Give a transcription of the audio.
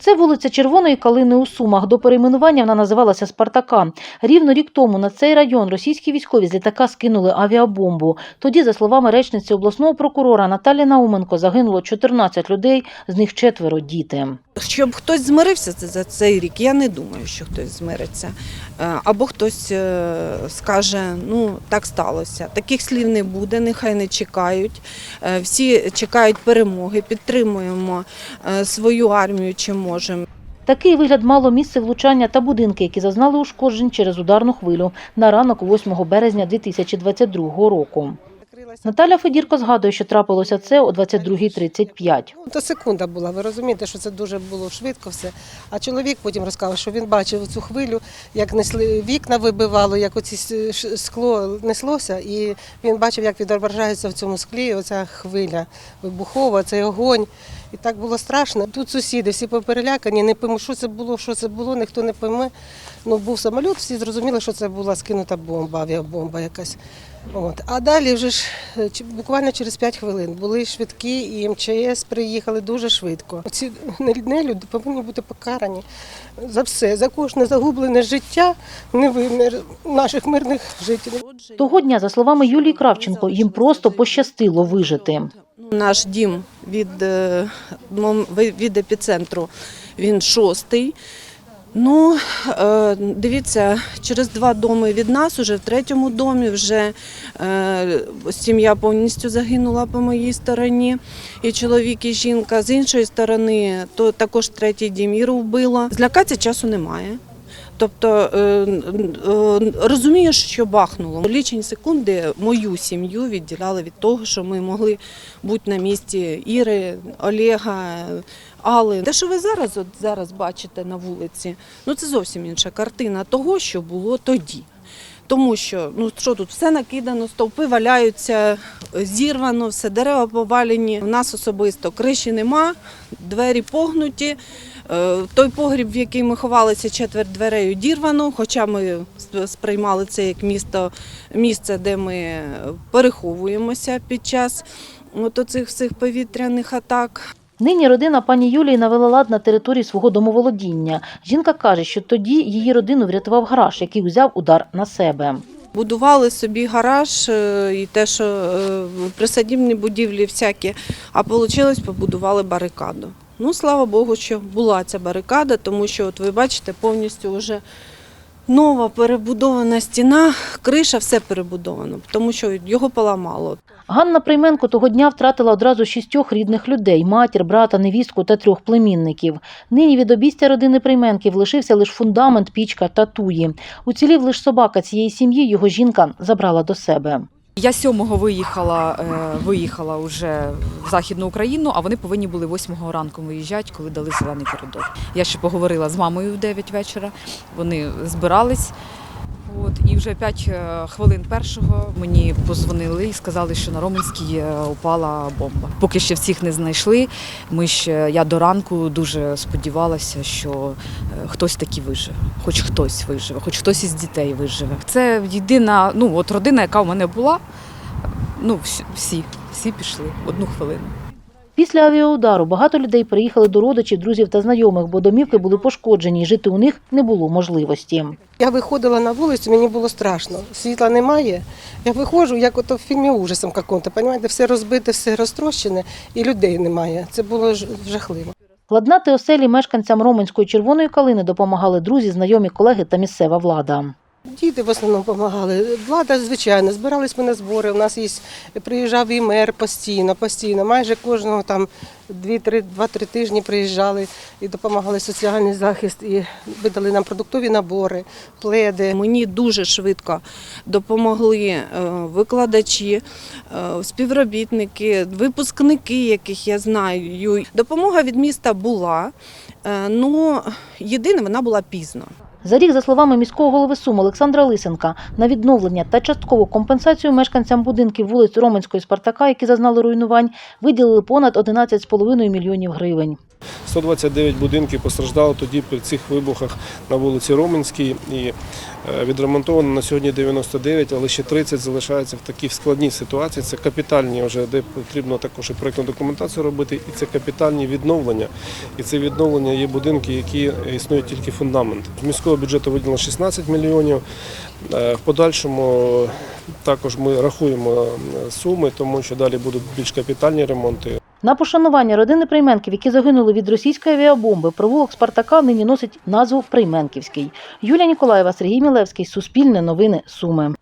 Це вулиця Червоної Калини у Сумах. До перейменування вона називалася Спартака. Рівно рік тому на цей район російські військові з літака скинули авіабомбу. Тоді, за словами речниці обласного прокурора Наталі Науменко, загинуло 14 людей, з них четверо діти. Щоб хтось змирився за цей рік, я не думаю, що хтось змириться. Е, Або хтось е, скаже, ну так сталося. Таких слів не буде, нехай не чекають. Е, Всі чекають перемоги, підтримуємо свою армію, чим можемо. Такий вигляд мало місце влучання та будинки, які зазнали ушкоджень через ударну хвилю на ранок 8 березня 2022 року. Наталя Федірко згадує, що трапилося це о 22.35. Ну, То секунда була, ви розумієте, що це дуже було швидко все. А чоловік потім розказав, що він бачив цю хвилю, як несли вікна вибивало, як оці скло неслося, і він бачив, як відображається в цьому склі оця хвиля вибухова, цей огонь. І так було страшно. Тут сусіди всі поперелякані, не пойму, що це було, що це було, ніхто не пойме. Ну, був самоліт, всі зрозуміли, що це була скинута бомба, авіабомба якась. От. А далі вже ж буквально через 5 хвилин були швидкі і МЧС приїхали дуже швидко. Ці нелюди повинні бути покарані за все, за кожне загублене життя невинне наших мирних жителів. Того дня, за словами Юлії Кравченко, їм просто пощастило вижити. Наш дім від, е, від епіцентру він шостий. Ну, е, дивіться, через два доми від нас, уже в третьому домі, вже е, сім'я повністю загинула по моїй стороні, і чоловік, і жінка. З іншої сторони, то також третій дім Іру вбило. Злякатися часу немає. Тобто е, е, розумієш, що бахнуло. Лічені секунди мою сім'ю відділяли від того, що ми могли бути на місці Іри, Олега, Алли. Те, що ви зараз, от зараз бачите на вулиці, ну це зовсім інша картина того, що було тоді. Тому що ну що тут все накидано, стовпи валяються, зірвано, все дерева повалені. У нас особисто криші нема, двері погнуті. Е, Той погріб, в який ми ховалися, четверть дверей одірвано, хоча ми сприймали це як місто, місце, де ми переховуємося під час от оцих всіх повітряних атак. Нині родина пані Юлії навела лад на території свого домоволодіння. Жінка каже, що тоді її родину врятував гараж, який узяв удар на себе. Будували собі гараж е, і те, що е, присадібні будівлі всякі, а вийшло, побудували барикаду. Ну, слава Богу, що була ця барикада, тому що, от ви бачите, повністю вже нова перебудована стіна, криша, все перебудовано, тому що його поламало. Ганна Прийменко того дня втратила одразу шістьох рідних людей: матір, брата, невістку та трьох племінників. Нині від обістя родини Прийменків лишився лише фундамент, пічка та туї. Уцілів лише собака цієї сім'ї. Його жінка забрала до себе. Я сьомого виїхала, е, виїхала вже в Західну Україну, а вони повинні були восьмого ранку виїжджати, коли дали зелений коридор. Я ще поговорила з мамою в 9 вечора. Вони збирались. От, і вже 5 хвилин першого мені позвонили і сказали, що на Роменській е, упала бомба. Поки ще всіх не знайшли. Ми ще я до ранку дуже сподівалася, що е, хтось таки виживе, хоч хтось виживе, хоч хтось із дітей виживе. Це єдина, ну от родина, яка в мене була. Ну, всі, всі пішли одну хвилину. Після авіаудару багато людей приїхали до родичів, друзів та знайомих, бо домівки були пошкоджені, і жити у них не було можливості. Я виходила на вулицю, мені було страшно. Світла немає. Я виходжу, як ото в фільмі ужасом каком-то, понімаєте, все розбите, все розтрощене, і людей немає. Це було жахливо. Владнати оселі мешканцям Роменської червоної калини допомагали друзі, знайомі, колеги та місцева влада. Діти в основному допомагали. Влада, звичайно, збирались ми на збори. У нас є приїжджав і мер постійно, постійно. Майже кожного там 2-3 тижні приїжджали і допомагали соціальний захист, і видали нам продуктові набори, пледи. Мені дуже швидко допомогли е, викладачі, е, співробітники, випускники, яких я знаю. Допомога від міста була, але єдине, вона була пізно. За рік, за словами міського голови Сум Олександра Лисенка, на відновлення та часткову компенсацію мешканцям будинків вулиць Романської Спартака, які зазнали руйнувань, виділили понад 11,5 мільйонів гривень. 129 будинків постраждало тоді при цих вибухах на вулиці Роменській і е, відремонтовано на сьогодні 99, але ще 30 залишаються в такій складній ситуації. Це капітальні, вже де потрібно також і проєктну документацію робити, і це капітальні відновлення. І це відновлення є будинки, які існують тільки фундамент. З міського бюджету виділено 16 мільйонів. Е, В подальшому також ми рахуємо суми, тому що далі будуть більш капітальні ремонти. На пошанування родини Прийменків, які загинули від російської авіабомби, провулок Спартака нині носить назву Прийменківський. Юлія Ніколаєва, Сергій Мілевський, Суспільне новини, Суми.